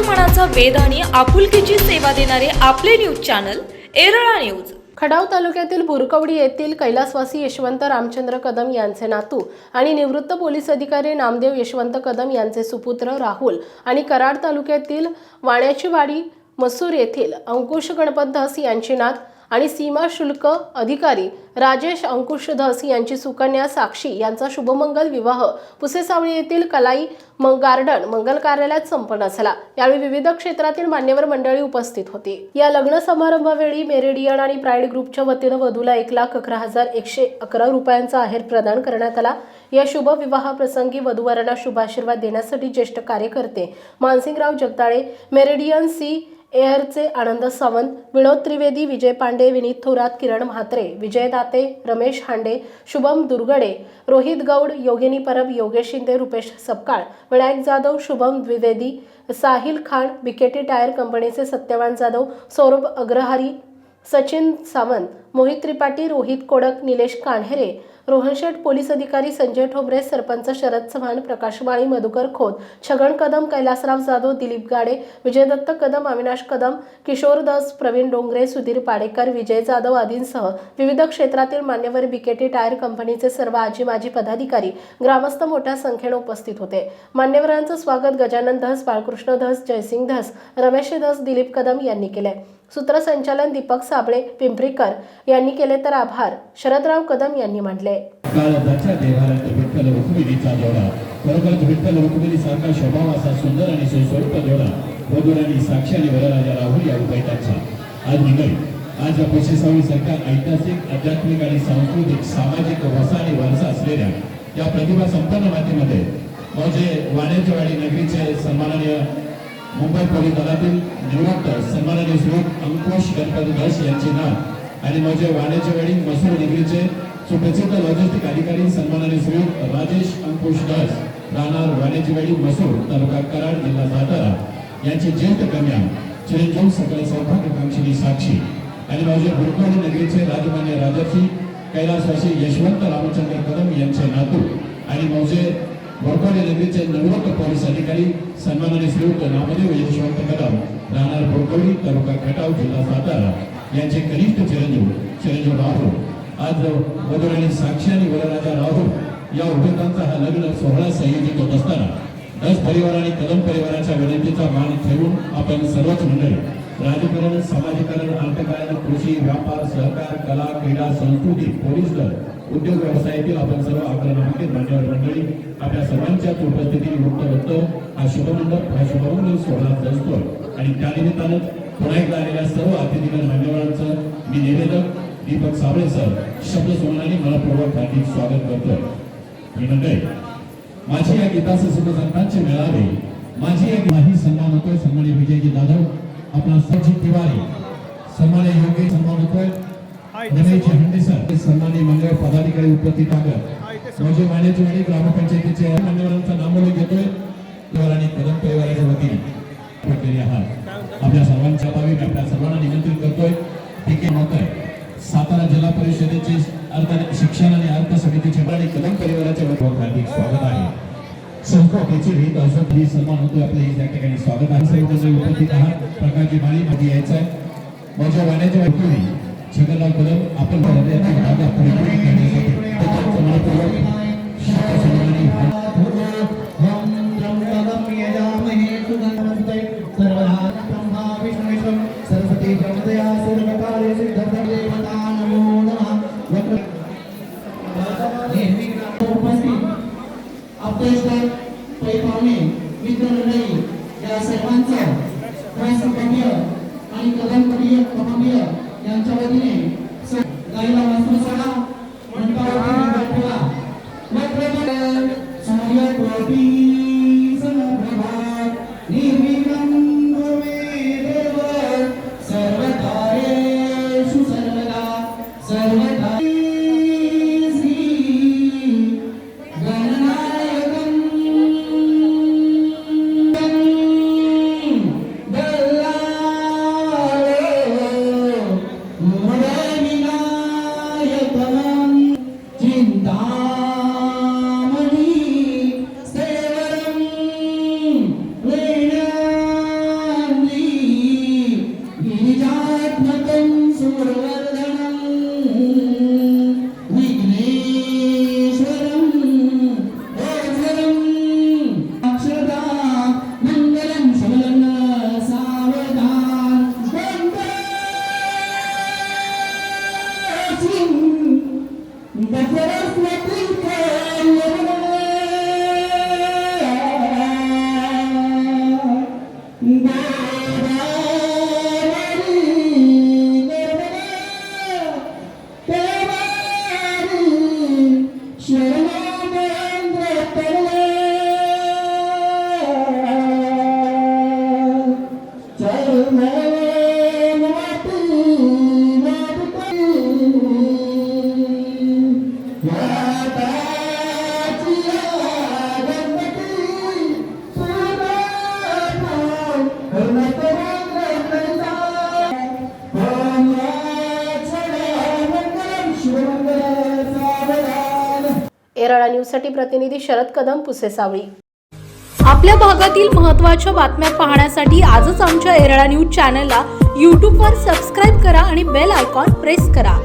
मनाचा वेद आणि आपुलकीची सेवा देणारे आपले news channel Erala news. Khadav तालुक्यातील बुरकवडी येथील कैलासवासी यशवंत रामचंद्र कदम यांचे नातू आणि निवृत्त पोलीस अधिकारी नामदेव यशवंत कदम यांचे सुपुत्र राहुल आणि कराड तालुक्यातील वाण्याची वाडी मसूर येथील अंकुश गणपत धस यांची नात आणि सीमा शुल्क अधिकारी राजेश अंकुश धस यांची सुकन्या साक्षी यांचा शुभमंगल विवाह पुसेसावळी येथील कलाई म- गार्डन मंगल कार्यालयात संपन्न झाला. यावेळी विविध क्षेत्रातील मान्यवर मंडळी उपस्थित होती. या लग्न समारंभावेळी मेरिडियन आणि प्राईड ग्रुपच्या वतीनं वधूला एक लाख अकरा हजार एकशे अकरा रुपयांचा आहेर प्रदान करण्यात आला. या शुभ विवाहाप्रसंगी वधूवरांना शुभाशीर्वाद देण्यासाठी ज्येष्ठ कार्यकर्ते मानसिंगराव जगदाळे मेरिडियन सी. एअरचे आनंद सावंत विनोद त्रिवेदी विजय पांडे विनीत थोरात किरण म्हात्रे विजय दाते रमेश हांडे शुभम दुर्गडे रोहित गौड योगिनी परब योगेश शिंदे रुपेश सपकाळ विनायक जाधव शुभम द्विवेदी साहिल खान बिकेटी टायर कंपनीचे सत्यवान जाधव सौरभ अग्रहारी सचिन सावंत मोहित त्रिपाठी रोहित कोडक निलेश कान्हेरे रोहनशेठ पोलीस अधिकारी संजय ठोबरे सरपंच शरद चव्हाण प्रकाश माळी मधुकर खोत छगन कदम कैलासराव जाधव दिलीप गाडे विजयदत्त कदम अविनाश कदम किशोर दास प्रवीण डोंगरे सुधीर पाडेकर विजय जाधव आदींसह विविध क्षेत्रातील मान्यवर बिकेटी टायर कंपनीचे सर्व आजी माजी पदाधिकारी ग्रामस्थ मोठ्या संख्येने उपस्थित होते. मान्यवरांचं स्वागत गजानन धस बाळकृष्ण धस जयसिंग धस रमेश धस दिलीप कदम यांनी केले सूत्रसंचालन दीपक साबळे पिंपरीकर यांनी केले तर आभार. शरदराव कदम यांनी मानले आज निघाली आज या पेशेसावळी सारख्या ऐतिहासिक आध्यात्मिक आणि सांस्कृतिक सामाजिक वसा आणि वारसा असलेल्या या प्रतिभा संपन्न मातीमध्ये. म्हणजे वाडी नगरीचे सन्माननीय मुंबई पोलीस दलातील निवृत्त सन्माननीय श्री अंकुश गणपती घोष यांचे नाव आणि माझे वाण्याच्या वेळी मसूर डिग्रीचे सुप्रसिद्ध लॉजिस्टिक अधिकारी सन्माननीय श्री राजेश अंकुश दास राहणार वाण्याची वेळी मसूर तालुका कराड जिल्हा सातारा. यांचे ज्येष्ठ कन्या चिरंजीव सकल सौभाग्यकांक्षी साक्षी. आणि माझे बुरकवडी नगरीचे राजमान्य राजर्षी कैलासवासी यशवंत रामचंद्र कदम यांचे नातू. आणि माझे वरकोडे नगरीचे निवृत्त पोलीस अधिकारी सन्माननीय श्रीयुत नामदेव यशवंत कदम राहणार बोरकोडी तालुका खटाव जिल्हा सातारा. यांचे कनिष्ठ चिरंजीव चिरंजीव राहुल. आज वधूराणी साक्षी आणि वरराजा राहुल या उभयतांचा हा लग्न सोहळा संयोजित होत असताना दस परिवार आणि कदम परिवाराच्या विनंतीचा मान ठेवून आपण सर्वच मंडळी राजकारण समाजकारण अर्थकारण कृषी व्यापार सहकार कला क्रीडा संस्कृती पोलीस दल उद्योग व्यवसायातील आपण सर्व आग्रहामध्ये मान्यवर मंडळी आपल्या सर्वांच्याच उपस्थितीने मुक्त होतो. हा शुभमंडप हा शुभमंगल सोहळा सजतो आणि त्यानिमित्तानं पुन्हा एकदा आलेल्या सर्व अतिथीगण मान्यवरांचं मी निवेदक दीपक साबळे सर शब्द सोनाने मनपूर्वक हार्दिक स्वागत करतो मी मंडळी माझी या गीताचे सुखसंतांचे मिळावे माझी एक माही सन्मान होतोय सन्मान्य विजयजी जाधव. आपला सजी तिवारी सन्मान्य योगी सन्मान होतोय. सर. सन्मान्य मंडळ पदाधिकारी उपस्थित आहेत म्हणजे मान्याची वाडी ग्रामपंचायतीचे मान्यवरांचा नामोल्लेख घेतोय. आणि कदम परिवाराच्या वतीने. आहात आपल्या सर्वांच्या भावी आपल्या सर्वांना निमंत्रित करतोय. ठीक आहे मत आहे. सातारा जिल्हा परिषदेचे अर्थ शिक्षण आणि अर्थ समितीचे आणि कदम परिवाराच्या वतीने हार्दिक स्वागत आहे. संस्कृतीची रीत असं ही सन्मान होतो आपल्या या ठिकाणी स्वागत आहे. उपस्थित आहात. प्रकाशजी माळी मध्ये यायचं आहे. माझ्या वाण्याच्या छगनराव कदम आपण हृदयाची भागा सरस्वती प्रमदया सर्वकाले सिद्धदेवता नमो नमः उपस्थित आपले Amém. ¿Te acuerdas, एरळा न्यूजसाठी प्रतिनिधी शरद कदम पुसेसावळी आपल्या भागातील महत्त्वाच्या बातम्या पाहण्यासाठी आजच आमच्या एरळा न्यूज चॅनलला यूट्यूबवर सबस्क्राईब करा आणि बेल आयकॉन प्रेस करा.